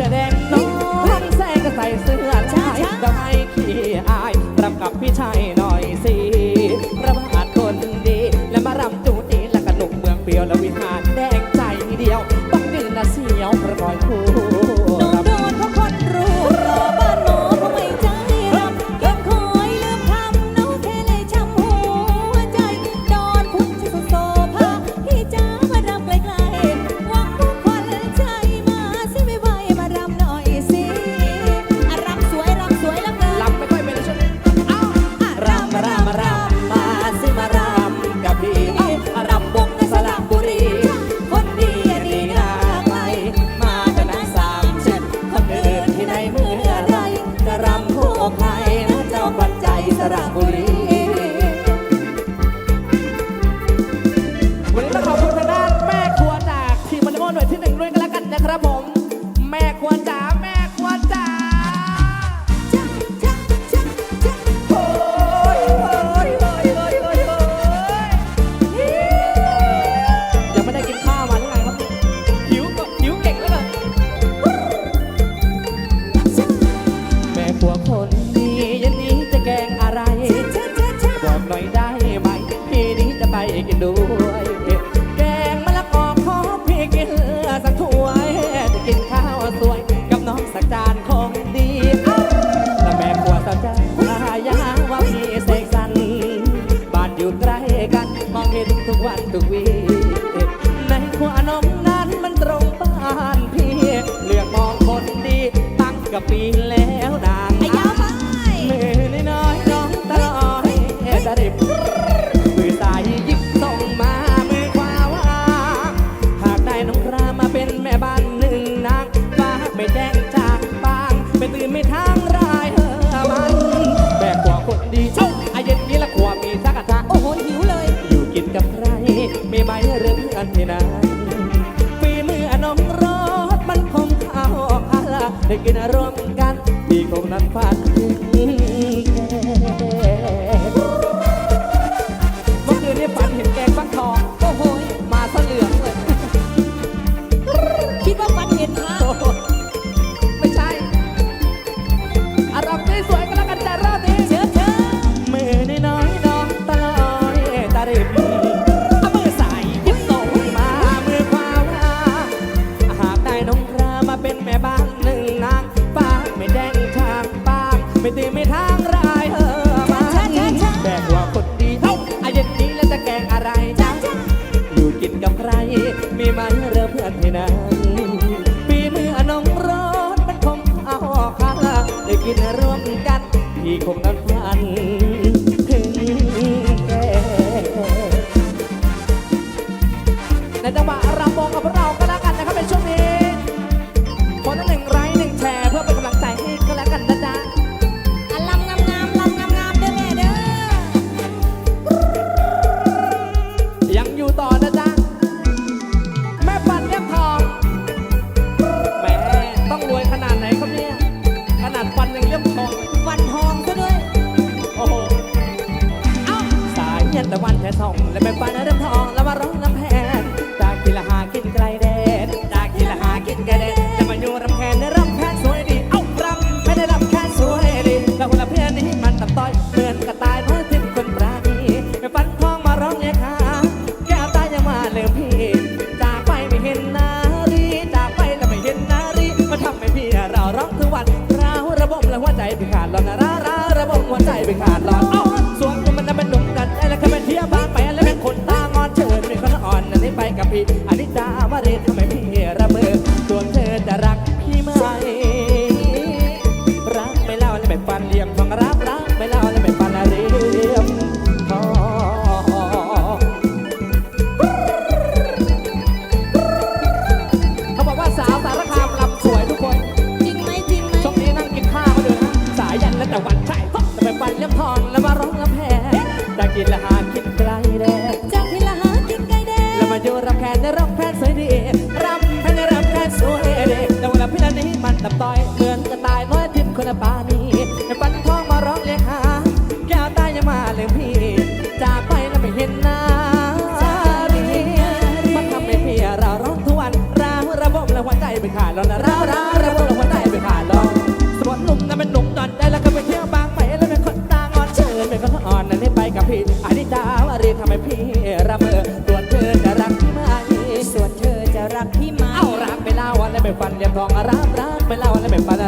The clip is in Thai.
suceder. แล้วนานมือน้อยน้องตะอยอบจะริบมือซ้ายยิบส่งมามือขวาว่าหากได้น้องครามาเป็นแม่บ้านหนึ่งนักฟ้าไม่แจ้งจากบางไปตื่นไม่ทางรายเออมันแบกกว่คนดีเจ้าไอเย็นนี้ละขวามีสักกะทะโอ้โหหิวเลย อยู่กินกับใครไม่ใบเรืออันที่นฝีมืออนมรสมันคงข้าคาได้กินอารมณ์ na faca. from that. แตะวันแค่สองและเป็นฟ้าน้ำเดิมทองแล้วมาร้อง กับพี่อนิจจามาเรทำไมไม่ พี่ละนี้มันตับต่อยเหมือนกระต่ายน้อยทิพย์คนละปานีในปันทองมาร้องเรียกหา แก้วตายยังมาเลี้ยงพี่จากไปแล้วไม่เห็นหน้ารีมันทำให้พี่เราร้องทุกวันร้าวระบบและหัวใจไปขาดแล้วนะร้าวร้าวระบบและหัวใจไปขาดลองสมมติหนุ่มนั้นเป็นหนุ่มตอนใจแล้วก็ไปเที่ยวบางไปแล้วเป็นคนตางอนเชิญเป็นคนอ่อนนั่นนี่ไปกับพี่อันนี้ดาวารีทำให้พี่ระเมอตัวเธอจะรักพี่ไหมส่วนเธอจะรักพี่ไหมเอารักไปเล่าวันแล้วไปฟันเรียบทองรัก รักไปเล่าวันแล้วไปฟัน